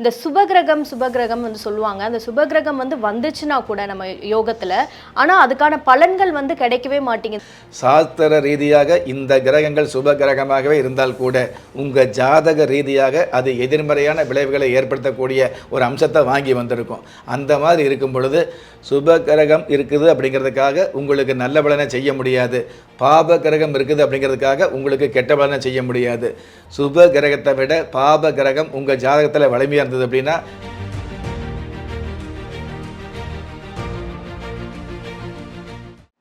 இந்த சுபகிரகம் சுபகிரகம் வந்து சொல்லுவாங்க. அந்த சுபகிரகம் வந்து வந்துச்சுன்னா கூட நம்ம யோகத்தில். ஆனால் அதுக்கான பலன்கள் வந்து கிடைக்கவே மாட்டேங்குது. சாஸ்திர ரீதியாக இந்த கிரகங்கள் சுப கிரகமாகவே இருந்தால் கூட உங்கள் ஜாதக ரீதியாக அது எதிர்மறையான விளைவுகளை ஏற்படுத்தக்கூடிய ஒரு அம்சத்தை வாங்கி வந்திருக்கும். அந்த மாதிரி இருக்கும் பொழுது சுப கிரகம் இருக்குது அப்படிங்கிறதுக்காக உங்களுக்கு நல்ல பலனை செய்ய முடியாது. பாப கிரகம் இருக்குது அப்படிங்கிறதுக்காக உங்களுக்கு கெட்ட பலனை செய்ய முடியாது. சுப கிரகத்தை விட பாப கிரகம் உங்கள் ஜாதகத்தில் வலிமையாக இருந்தது அப்படின்னா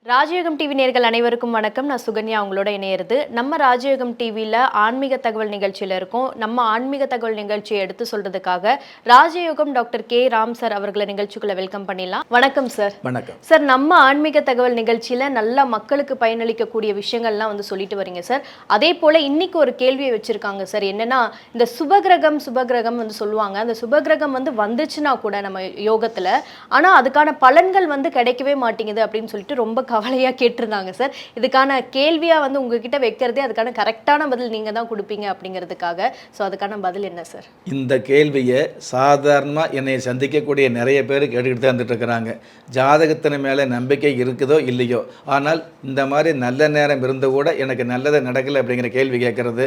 ராஜயோகம் டிவி நேர்கள் அனைவருக்கும் வணக்கம். நான் சுகன்யா உங்களோட இணையிறது. நம்ம ராஜயோகம் டிவியில் ஆன்மீக தகவல் நிகழ்ச்சியில் இருக்கோம். நம்ம ஆன்மீக தகவல் நிகழ்ச்சியை எடுத்து சொல்றதுக்காக ராஜயோகம் டாக்டர் கே. ராம் சார் அவர்களை நிகழ்ச்சிக்குள்ள வெல்கம் பண்ணிடலாம். வணக்கம் சார். வணக்கம். சார் நம்ம ஆன்மீக தகவல் நிகழ்ச்சியில நல்லா மக்களுக்கு பயனளிக்கக்கூடிய விஷயங்கள்லாம் வந்து சொல்லிட்டு வரீங்க சார். அதே போல இன்னைக்கு ஒரு கேள்வியை வச்சிருக்காங்க சார். என்னன்னா இந்த சுபகிரகம் சுபகிரகம் வந்து சொல்லுவாங்க. அந்த சுபகிரகம் வந்து வந்துச்சுன்னா கூட நம்ம யோகத்துல. ஆனா அதுக்கான பலன்கள் வந்து கிடைக்கவே மாட்டேங்குது அப்படின்னு சொல்லிட்டு ரொம்ப கவலையாக கேட்டிருந்தாங்க சார் இதுக்கான கேள்வியாக வந்து உங்ககிட்ட வைக்கிறதே அதுக்கான கரெக்டான பதில் நீங்கள் தான் கொடுப்பீங்க அப்படிங்கிறதுக்காக. ஸோ அதுக்கான பதில் என்ன சார் இந்த கேள்வியை சாதாரணமாக என்னை சந்திக்கக்கூடிய நிறைய பேர் கேட்டுக்கிட்டு தான் வந்துட்டு ஜாதகத்தின் மேலே நம்பிக்கை இருக்குதோ இல்லையோ? ஆனால் இந்த மாதிரி நல்ல நேரம் இருந்து கூட எனக்கு நல்லது நடக்கலை அப்படிங்கிற கேள்வி கேட்குறது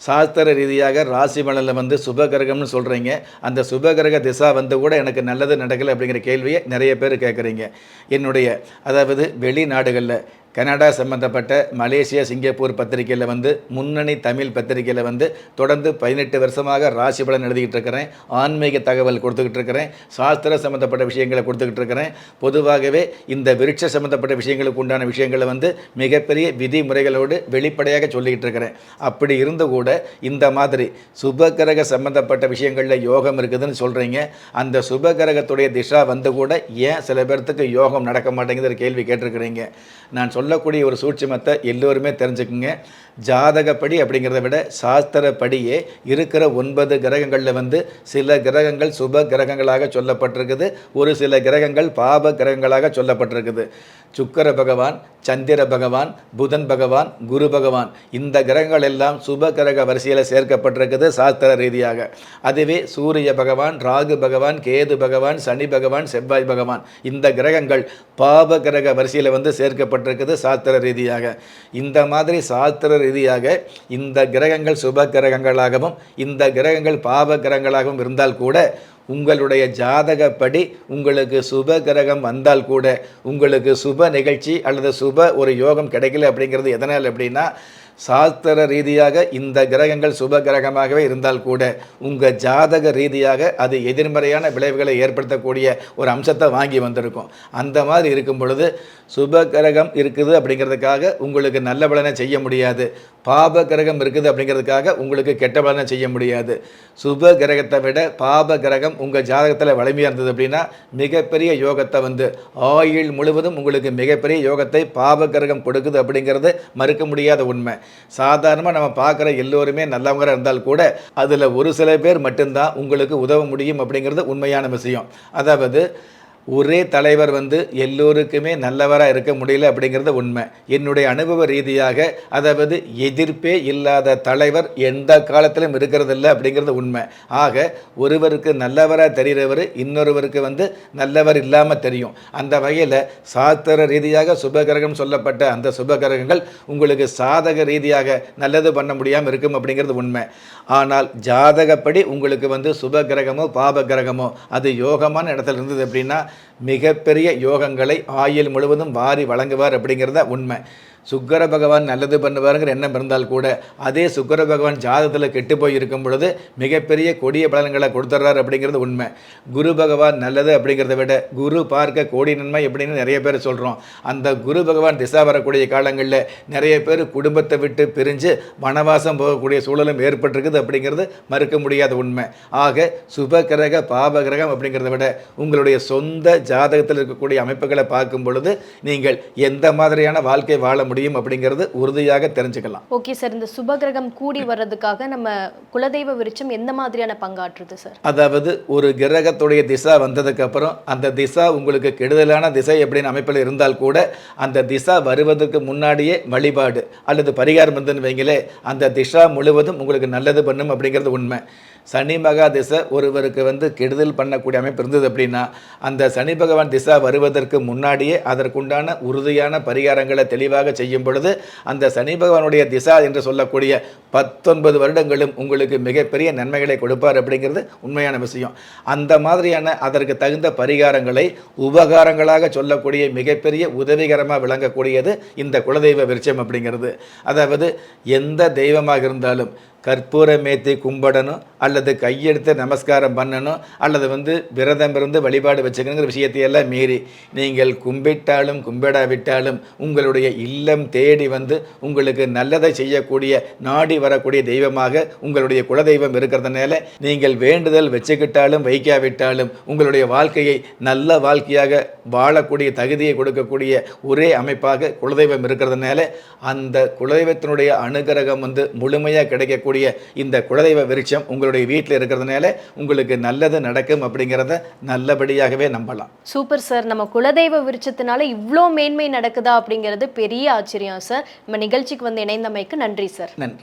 சாஸ்திர ரீதியாக ராசி பலனில் வந்து சுபகிரகம்னு சொல்கிறீங்க அந்த சுபகிரக திசா வந்து கூட எனக்கு நல்லது நடக்கலை அப்படிங்கிற கேள்வியை நிறைய பேர் கேட்குறீங்க என்னுடைய அதாவது வெளிநாடுகளில் கனடா சம்மந்தப்பட்ட மலேசியா சிங்கப்பூர் பத்திரிகையில் வந்து முன்னணி தமிழ் பத்திரிகையில் வந்து தொடர்ந்து பதினெட்டு வருஷமாக ராசி பலன் எழுதிக்கிட்டு இருக்கிறேன். ஆன்மீக தகவல் கொடுத்துக்கிட்டு இருக்கிறேன். சாஸ்திர சம்மந்தப்பட்ட விஷயங்களை கொடுத்துக்கிட்டு இருக்கிறேன். பொதுவாகவே இந்த விருட்ச சம்மந்தப்பட்ட விஷயங்களுக்கு உண்டான விஷயங்களை வந்து மிகப்பெரிய விதிமுறைகளோடு வெளிப்படையாக சொல்லிக்கிட்டு இருக்கிறேன். அப்படி இருந்து கூட இந்த மாதிரி சுபகிரக சம்மந்தப்பட்ட விஷயங்களில் யோகம் இருக்குதுன்னு சொல்கிறீங்க அந்த சுபகிரகத்துடைய திசா வந்து கூட ஏன் சில பேர்த்துக்கு யோகம் நடக்க மாட்டேங்குது கேள்வி கேட்டிருக்கிறீங்க. நான் சொல்லக்கூடிய ஒரு சூட்சுமத்தை எல்லோருமே தெரிஞ்சுக்குங்க. ஜாதகப்படி அப்படிங்கிறத விட சாஸ்திரப்படியே இருக்கிற ஒன்பது கிரகங்களில் வந்து சில கிரகங்கள் சுப கிரகங்களாக சொல்லப்பட்டிருக்குது. ஒரு சில கிரகங்கள் பாப கிரகங்களாக சொல்லப்பட்டிருக்குது. சுக்கர பகவான் சந்திர பகவான் புதன் பகவான் குரு பகவான். இந்த கிரகங்கள் எல்லாம் சுப கிரக வரிசையில் சேர்க்கப்பட்டிருக்குது சாஸ்திர ரீதியாக. அதுவே சூரிய பகவான் ராகு பகவான் கேது பகவான் சனி பகவான் செவ்வாய் பகவான். இந்த கிரகங்கள் பாப கிரக வரிசையில் வந்து சேர்க்கப்பட்டிருக்குது சாஸ்திர ரீதியாக. இந்த மாதிரி சாஸ்திர ரீதியாக இந்த கிரகங்கள் சுப கிரகங்களாகவும் இந்த கிரகங்கள் பாப கிரகங்களாகவும் இருந்தால் கூட உங்களுடைய ஜாதகப்படி உங்களுக்கு சுப கிரகம் வந்தால் கூட உங்களுக்கு சுப நிகழ்ச்சி அல்லது சுப ஒரு யோகம் கிடைக்கல அப்படிங்கிறது எதனால் அப்படின்னா சாஸ்திர ரீதியாக இந்த கிரகங்கள் சுப கிரகமாகவே இருந்தால் கூட உங்கள் ஜாதக ரீதியாக அது எதிர்மறையான விளைவுகளை ஏற்படுத்தக்கூடிய ஒரு அம்சத்தை வாங்கி வந்திருக்கும். அந்த மாதிரி இருக்கும் பொழுது சுப கிரகம் இருக்குது அப்படிங்கிறதுக்காக உங்களுக்கு நல்ல பலனை செய்ய முடியாது. பாப கிரகம் இருக்குது அப்படிங்கிறதுக்காக உங்களுக்கு கெட்ட பலனை செய்ய முடியாது. சுப கிரகத்தை விட பாப கிரகம் உங்கள் ஜாதகத்தில் வலிமையாக இருந்தது அப்படின்னா மிகப்பெரிய யோகத்தை வந்து ஆயுள் முழுவதும் உங்களுக்கு மிகப்பெரிய யோகத்தை பாப கிரகம் கொடுக்குது அப்படிங்கிறது மறுக்க முடியாத உண்மை. சாதாரணமாக நம்ம பார்க்குற எல்லோருமே நல்லவங்களாக இருந்தால் கூட அதில் ஒரு சில பேர் மட்டும்தான் உங்களுக்கு உதவ முடியும் அப்படிங்கிறது உண்மையான விஷயம். அதாவது ஒரே தலைவர் வந்து எல்லோருக்குமே நல்லவராக இருக்க முடியல அப்படிங்கிறது உண்மை. என்னுடைய அனுபவ ரீதியாக அதாவது எதிர்ப்பே இல்லாத தலைவர் எந்த காலத்திலும் இருக்கிறதில்ல அப்படிங்கிறது உண்மை. ஆக ஒருவருக்கு நல்லவராக தெரிகிறவர் இன்னொருவருக்கு வந்து நல்லவர் இல்லாமல் தெரியும். அந்த வகையில் சாஸ்திர ரீதியாக சுபகிரகம் சொல்லப்பட்ட அந்த சுபகிரகங்கள் உங்களுக்கு சாதக ரீதியாக நல்லது பண்ண முடியாமல் இருக்கும் அப்படிங்கிறது உண்மை. ஆனால் ஜாதகப்படி உங்களுக்கு வந்து சுப கிரகமோ கிரகமோ அது யோகமான இடத்துல இருந்தது அப்படின்னா மிகப்பெரிய யோகங்களை ஆயுள் முழுவதும் வாரி வழங்குவார் அப்படிங்கிறத உண்மை. சுக்கர பகவான் நல்லது பண்ணுவாருங்கிற எண்ணம் இருந்தால் கூட அதே சுக்கர பகவான் ஜாதகத்தில் கெட்டு போய் இருக்கும் பொழுது மிகப்பெரிய கொடிய பலன்களை கொடுத்துட்றாரு அப்படிங்கிறது உண்மை. குரு பகவான் நல்லது அப்படிங்கிறத விட குரு பார்க்க கோடி நன்மை அப்படின்னு நிறைய பேர் சொல்கிறோம் அந்த குரு பகவான் திசா வரக்கூடிய காலங்களில் நிறைய பேர் குடும்பத்தை விட்டு பிரிஞ்சு வனவாசம் போகக்கூடிய சூழலும் ஏற்பட்டிருக்குது அப்படிங்கிறது மறுக்க முடியாத உண்மை. ஆக சுப கிரக பாப கிரகம் அப்படிங்கிறத விட உங்களுடைய சொந்த ஜாதகத்தில் இருக்கக்கூடிய அமைப்புகளை பார்க்கும் பொழுது நீங்கள் எந்த மாதிரியான வாழ்க்கை வாழ முடியும் அப்படிங்கிறது உறுதியாக தெரிஞ்சுக்கலாம். ஓகே சார் இந்த சுபகிரகம் கூடி வர்றதுக்காக நம்ம குலதெய்வ விருட்சம் எந்த மாதிரியான பங்காற்றுது சார் அதாவது ஒரு கிரகத்துடைய திசா வந்ததுக்கு அப்புறம் அந்த திசா உங்களுக்கு கெடுதலான திசை அப்படின்னு அமைப்பில் இருந்தால் கூட அந்த திசா வருவதற்கு முன்னாடியே வழிபாடு அல்லது பரிகாரம் வந்துன்னு வைங்களே அந்த திசா முழுவதும் உங்களுக்கு நல்லது பண்ணும் அப்படிங்கிறது உண்மை. சனி மகா திசை ஒருவருக்கு வந்து கெடுதல் பண்ணக்கூடிய அமைப்பு இருந்தது அப்படின்னா அந்த சனி பகவான் திசா வருவதற்கு முன்னாடியே அதற்குண்டான உறுதியான பரிகாரங்களை தெளிவாக செய்யும் பொழுது அந்த சனி பகவானுடைய திசா என்று சொல்லக்கூடிய பத்தொன்பது வருடங்களும் உங்களுக்கு மிகப்பெரிய நன்மைகளை கொடுப்பார் அப்படிங்கிறது உண்மையான விஷயம். அந்த மாதிரியான அதற்கு தகுந்த பரிகாரங்களை உபகாரங்களாக சொல்லக்கூடிய மிகப்பெரிய உதவிகரமாக விளங்கக்கூடியது இந்த குலதெய்வ விருட்சம் அப்படிங்கிறது. அதாவது எந்த தெய்வமாக இருந்தாலும் கற்பூரமேத்தி கும்பிடணும் அல்லது கையெடுத்து நமஸ்காரம் பண்ணணும் அல்லது வந்து விரதம் இருந்து வழிபாடு வச்சுக்கணுங்கிற விஷயத்தையெல்லாம் மீறி நீங்கள் கும்பிட்டாலும் கும்பிடாவிட்டாலும் உங்களுடைய இல்லம் தேடி வந்து உங்களுக்கு நல்லதை செய்யக்கூடிய நாடி வரக்கூடிய தெய்வமாக உங்களுடைய குலதெய்வம் இருக்கிறதுனால நீங்கள் வேண்டுதல் வச்சுக்கிட்டாலும் வைக்காவிட்டாலும் உங்களுடைய வாழ்க்கையை நல்ல வாழ்க்கையாக வாழக்கூடிய தகுதியை கொடுக்கக்கூடிய ஒரே அமைப்பாக குலதெய்வம் இருக்கிறதுனால அந்த குலதெய்வத்தினுடைய அனுகிரகம் வந்து முழுமையாக கிடைக்கக்கூடிய இந்த குலதெய்வ விருட்சம் உங்களுடைய வீட்டில் இருக்கிறதுனால உங்களுக்கு நல்லது நடக்கும் அப்படிங்கிறத நல்லபடியாகவே நம்பலாம். Super sir. நம்ம குலதெய்வ விருட்சத்தினால இவ்வளோ மேன்மை நடக்குதா அப்படிங்கிறது பெரிய ஆச்சரியம் சார். நம்ம நிகழ்ச்சிக்கு வந்து இணைந்தமைக்கு நன்றி சார். நன்றி.